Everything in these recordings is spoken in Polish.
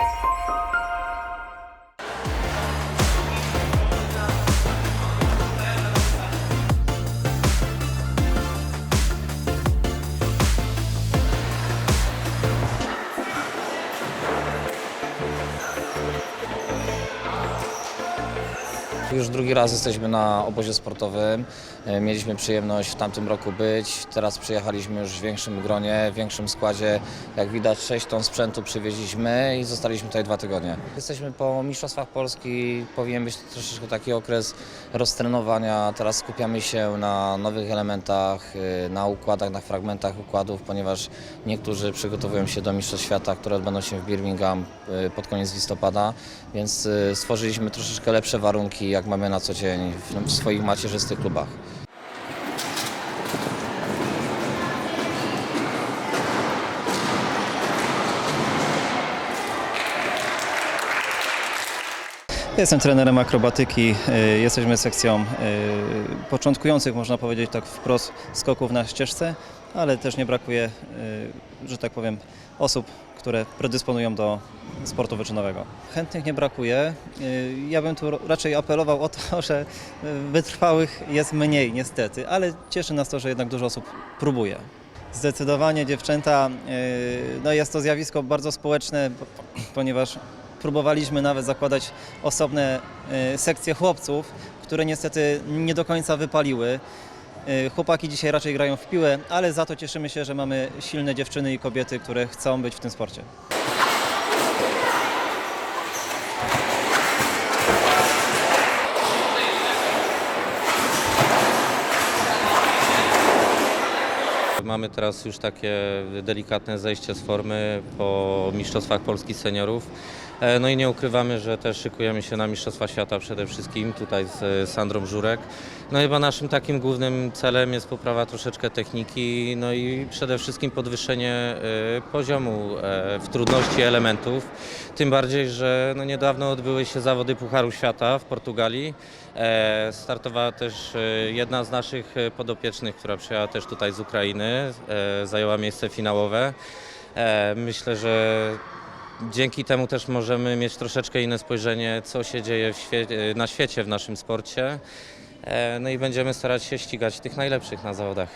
you Już drugi raz jesteśmy na obozie sportowym. E, Mieliśmy przyjemność w tamtym roku być. Teraz przyjechaliśmy już w większym gronie, w większym składzie. Jak widać 6 ton sprzętu przywieźliśmy i zostaliśmy tutaj dwa tygodnie. Jesteśmy po Mistrzostwach Polski. Powinien być troszeczkę taki okres roztrenowania. Teraz skupiamy się na nowych elementach, e, na układach, na fragmentach układów, ponieważ niektórzy przygotowują się do Mistrzostw Świata, które odbędą się w Birmingham e, pod koniec listopada, więc stworzyliśmy troszeczkę lepsze warunki, jak mamy na co dzień w, swoich macierzystych klubach. Jestem trenerem akrobatyki. y, Jesteśmy sekcją y, początkujących, można powiedzieć tak wprost, skoków na ścieżce, ale też nie brakuje, y, że tak powiem, osób, które predysponują do sportu wyczynowego. Chętnych nie brakuje. Y, Ja bym tu raczej apelował o to, że y, wytrwałych jest mniej niestety, ale cieszy nas to, że jednak dużo osób próbuje. Zdecydowanie dziewczęta, no jest to zjawisko bardzo społeczne, po- ponieważ próbowaliśmy nawet zakładać osobne sekcje chłopców, które niestety nie do końca wypaliły. Y, Chłopaki dzisiaj raczej grają w piłę, ale za to cieszymy się, że mamy silne dziewczyny i kobiety, które chcą być w tym sporcie. Mamy teraz już takie delikatne zejście z formy po Mistrzostwach Polski Seniorów. E, No i nie ukrywamy, że też szykujemy się na Mistrzostwa Świata przede wszystkim tutaj z e, Sandrą Żurek. No chyba naszym takim głównym celem jest poprawa troszeczkę techniki, no i przede wszystkim podwyższenie e, poziomu w trudności elementów. Tym bardziej, że no niedawno odbyły się zawody Pucharu Świata w Portugalii. Startowała też jedna z naszych podopiecznych, która przyjechała też tutaj z Ukrainy, zajęła miejsce finałowe. Myślę, że dzięki temu też możemy mieć troszeczkę inne spojrzenie, co się dzieje w świe- na świecie w naszym sporcie. E, No i będziemy starać się ścigać tych najlepszych na zawodach.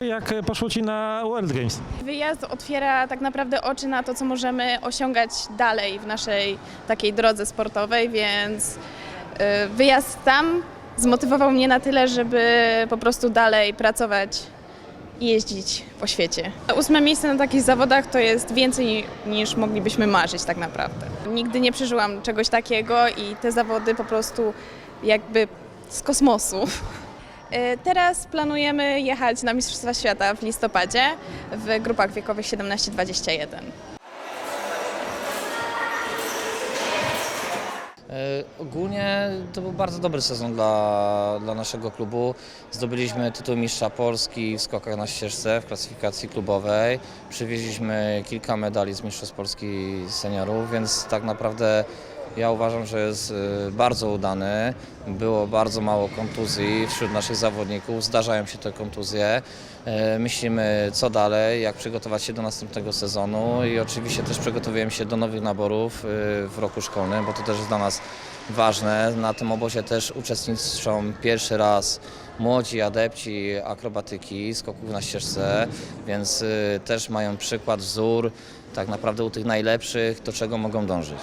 Jak poszło Ci na World Games? Wyjazd otwiera tak naprawdę oczy na to, co możemy osiągać dalej w naszej takiej drodze sportowej, więc y, wyjazd tam zmotywował mnie na tyle, żeby po prostu dalej pracować i jeździć po świecie. Ósme miejsce na takich zawodach to jest więcej niż moglibyśmy marzyć tak naprawdę. Nigdy nie przeżyłam czegoś takiego i te zawody po prostu jakby z kosmosu. Y, Teraz planujemy jechać na Mistrzostwa Świata w listopadzie w grupach wiekowych 17-21. Ogólnie to był bardzo dobry sezon dla, dla naszego klubu. Zdobyliśmy tytuł mistrza Polski w skokach na ścieżce w klasyfikacji klubowej. Przywieźliśmy kilka medali z Mistrzostw Polski seniorów, więc tak naprawdę ja uważam, że jest e, bardzo udany. Było bardzo mało kontuzji wśród naszych zawodników. Zdarzają się te kontuzje. E, Myślimy co dalej, jak przygotować się do następnego sezonu i oczywiście też przygotowujemy się do nowych naborów e, w roku szkolnym, bo to też jest dla nas ważne. Na tym obozie też uczestniczą pierwszy raz młodzi adepci akrobatyki, skoków na ścieżce, więc e, też mają przykład, wzór tak naprawdę u tych najlepszych, do czego mogą dążyć.